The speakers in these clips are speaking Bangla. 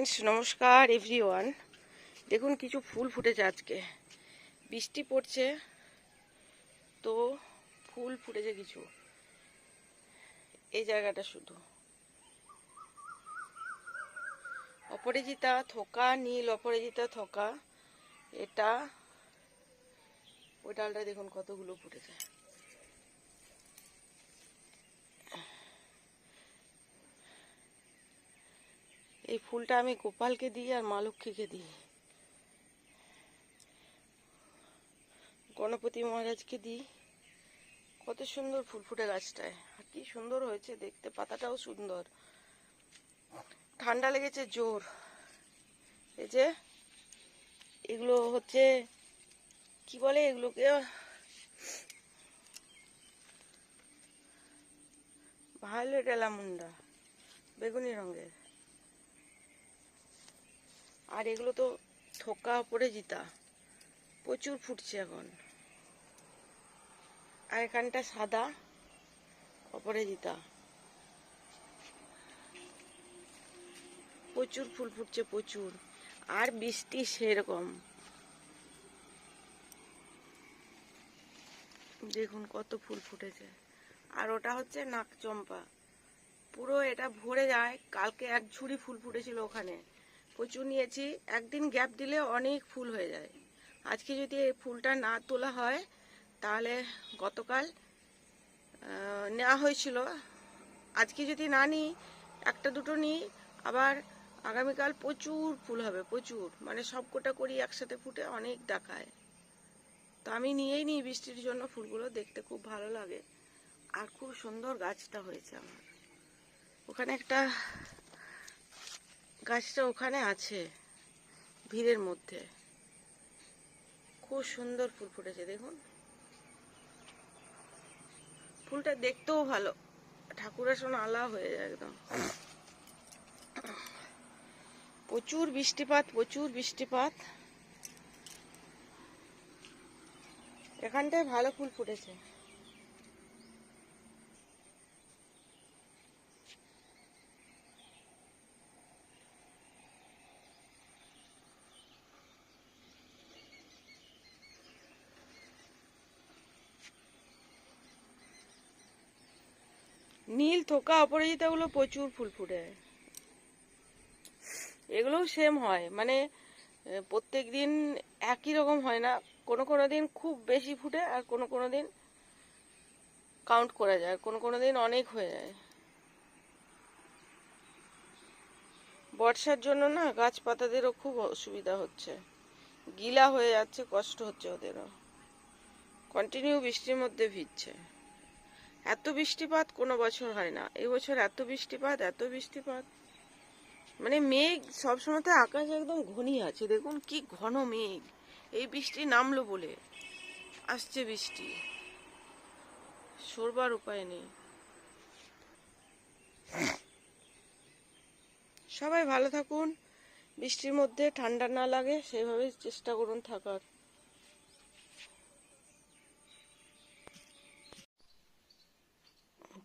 ফ্রেন্ডস নমস্কার এভরিওয়ান দেখুন, কিছু ফুল ফুটেছে আজকে। বৃষ্টি পড়ছে, তো ফুল ফুটেছে কিছু। এই জায়গাটা শুধু। অপরাজিতা থোকা, নীল অপরাজিতা থোকা। এটা, ওই ডালটা দেখুন কতগুলো ফুটেছে। এই ফুলটা আমি গোপালকে দিই আর মা লক্ষ্মীকে দিই। গণপতি মহারাজকে দিই। কত সুন্দর ফুল ফুটে গাছটায়। আর কি সুন্দর হয়েছে দেখতে, পাতাটাও সুন্দর। ঠান্ডা লেগেছে জোর। এই যে, এগুলো হচ্ছে, কি বলে এগুলোকে? ভায়োলেট এলামুন্ডা, বেগুনি রঙের। আর এগুলো তো থোকা জিতা। প্রচুর ফুটছে এখন। আর এখানটা সাদা অপরাজিতা প্রচুর ফুল ফুটছে, প্রচুর। আর বৃষ্টি সেরকম। দেখুন কত ফুল ফুটেছে। আর ওটা হচ্ছে নাক চম্পা পুরো এটা ভরে যায়। কালকে এক ঝুড়ি ফুল ফুটেছিল ওখানে। প্রচুর নিয়েছি, একদিন গ্যাপ দিলে অনেক ফুল হয়ে যায়। আজকে যদি এই ফুলটা না তোলা হয়, তাহলে গতকাল নেওয়া হয়েছিল। আজকে যদি না নিই, একটা দুটো নিই, আবার আগামীকাল প্রচুর ফুল হবে, প্রচুর। মানে সব কোটা করি একসাথে ফুটে অনেক দেখায়। তো আমি নিয়েই নিই বৃষ্টির জন্য ফুলগুলো, দেখতে খুব ভালো লাগে। আর খুব সুন্দর গাছটা হয়েছে আমার। ওখানে একটা গাছটা ওখানে আছে, ভিড়ের মধ্যে। খুব সুন্দর ফুল ফুটেছে, দেখুন। ফুলটা দেখতেও ভালো। ঠাকুরের সঙ্গে আলা হয়ে যায় একদম। প্রচুর বৃষ্টিপাত প্রচুর বৃষ্টিপাত। এখানটায় ভালো ফুল ফুটেছে। নীল থোকা অপরাজিতাগুলো প্রচুর ফুল ফুটে। এগুলোও সেম হয়। মানে প্রত্যেক দিন একই রকম হয় না। কোনো কোনো দিন খুব বেশি ফুটে আর কোনো কোনো দিন কাউন্ট করা যায়। কোনো কোনো দিন অনেক হয়ে যায়। বর্ষার জন্য না গাছপাতাদেরও খুব অসুবিধা হচ্ছে। গিলা হয়ে যাচ্ছে, কষ্ট হচ্ছে ওদেরও। কন্টিনিউ বৃষ্টির মধ্যে ভিজছে। এত বৃষ্টিপাত কোনো বছর হয় না। এবছর এত বৃষ্টিপাত এত বৃষ্টিপাত। মানে মেঘ সবসময় তো আকাশ একদম ঘনি আছে। দেখুন কি ঘন মেঘ। এই বৃষ্টি নামলো বলে। আসছে বৃষ্টি। সরবার উপায় নেই। সবাই ভালো থাকুন। বৃষ্টির মধ্যে ঠান্ডা না লাগে সেভাবে চেষ্টা করুন থাকার।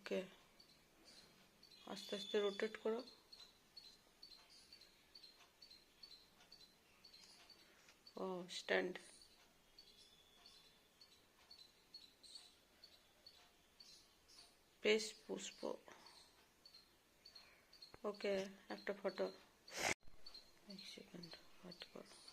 ওকে। আস্তে আস্তে রোটেট করো। ও স্ট্যান্ড পেস পুষ্প। ওকে, একটা ফটো এক সেকেন্ড কাট করো।